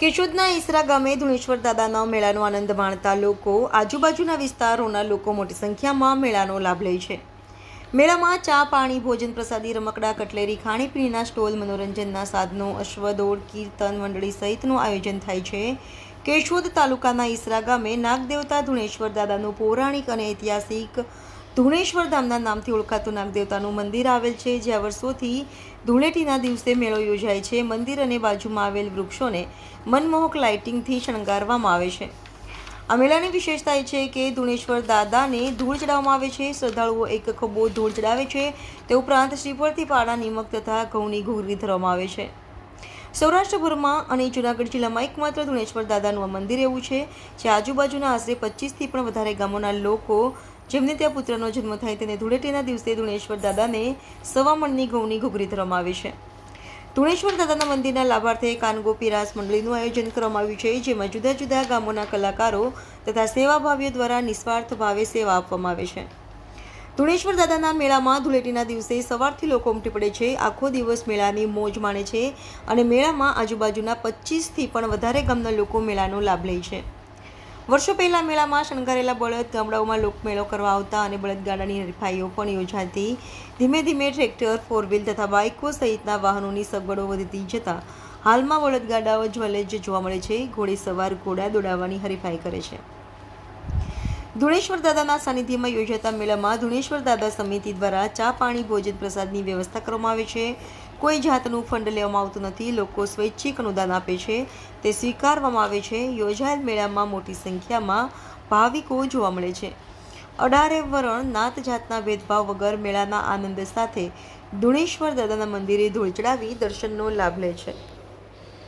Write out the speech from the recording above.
કેશોદના ઈસરા ગામે ધુણેશ્વર દાદાના મેળાનો આનંદ માણતા લોકો આજુબાજુના વિસ્તારોના લોકો મોટી સંખ્યામાં મેળાનો લાભ લે છે. મેળામાં ચા, પાણી, ભોજન પ્રસાદી, રમકડા, કટલેરી, ખાણીપીણીના સ્ટોલ, મનોરંજનના સાધનો, અશ્વદોડ, કીર્તન મંડળી સહિતનું આયોજન થાય છે. કેશોદ તાલુકાના ઈસરા ગામે નાગદેવતા ધુણેશ્વર દાદાનું પૌરાણિક અને ઐતિહાસિક ધુણેશ્વર ધામના નામથી ઓળખાતું નાગદેવતાનું મંદિર આવેલ છે જ્યાં વર્ષોથી ધૂળેટીના દિવસે મેળો યોજાય છે. મંદિર અને બાજુમાં આવેલ વૃક્ષોને મનમોહક લાઇટિંગથી શણગારવામાં આવે છે. આ મેળાની વિશેષતા એ છે કે ધુણેશ્વર દાદાને ધૂળ ચડાવવામાં આવે છે, શ્રદ્ધાળુઓ એક ખભો ધૂળ ચડાવે છે. તે ઉપરાંત શ્રીફળથી પાડા, નિમક તથા ઘઉંની ઘૂઘરી ધરવામાં આવે છે. સૌરાષ્ટ્રભરમાં અને જૂનાગઢ જિલ્લામાં એકમાત્ર ધુણેશ્વર દાદાનું મંદિર એવું છે, જે આજુબાજુના આશરે પચીસથી પણ વધારે ગામોના લોકો જેમને ત્યાં પુત્રનો જન્મ થાય તેને ધૂળેટીના દિવસે ધુણેશ્વર દાદાને સવા મણની ઘઉંની ઘૂઘરી ધરવામાં આવી છે. ધુણેશ્વર દાદાના મંદિરના લાભાર્થે કાનગોપી રાસ મંડળીનું આયોજન કરવામાં આવ્યું છે, જેમાં જુદા જુદા ગામોના કલાકારો તથા સેવાભાવીઓ દ્વારા નિસ્વાર્થ ભાવે સેવા આપવામાં આવે છે. ધુણેશ્વર દાદાના મેળામાં ધૂળેટીના દિવસે સવારથી લોકો ઉમટી પડે છે, આખો દિવસ મેળાની મોજ માણે છે અને મેળામાં આજુબાજુના પચીસથી પણ વધારે ગામના લોકો મેળાનો લાભ લે છે. વર્ષો પહેલાં મેળામાં શણગારેલા બળદ ગામડાઓમાં લોકમેળો કરવા આવતા અને બળદગાડાની હરીફાઈઓ પણ યોજાતી. ધીમે ધીમે ટ્રેક્ટર ફોર વ્હીલ તથા બાઇકો સહિતના વાહનોની સગવડો વધતી જતાં હાલમાં બળદગાડાઓ જ્વલે જ જોવા મળે છે. ઘોડે સવાર ઘોડા દોડાવવાની હરીફાઈ કરે છે. ધુણેશ્વર દાદાના સાનિધ્યમાં યોજાતા મેળામાં ધુણેશ્વર દાદા સમિતિ દ્વારા ચા પાણી ભોજન પ્રસાદની વ્યવસ્થા કરવામાં આવે છે. કોઈ જાતનું ફંડ લેવામાં આવતું નથી. લોકો સ્વૈચ્છિક અનુદાન આપે છે. તે સ્વીકારવામાં આવે છે. યોજાયેલ મેળામાં મોટી સંખ્યામાં ભાવિકો જોવા મળે છે. અઢારે વરણ નાત જાતના ભેદભાવ વગર મેળાના આનંદ સાથે ધુણેશ્વર દાદાના મંદિરે ધૂળ ચડાવી દર્શનનો લાભ લે છે.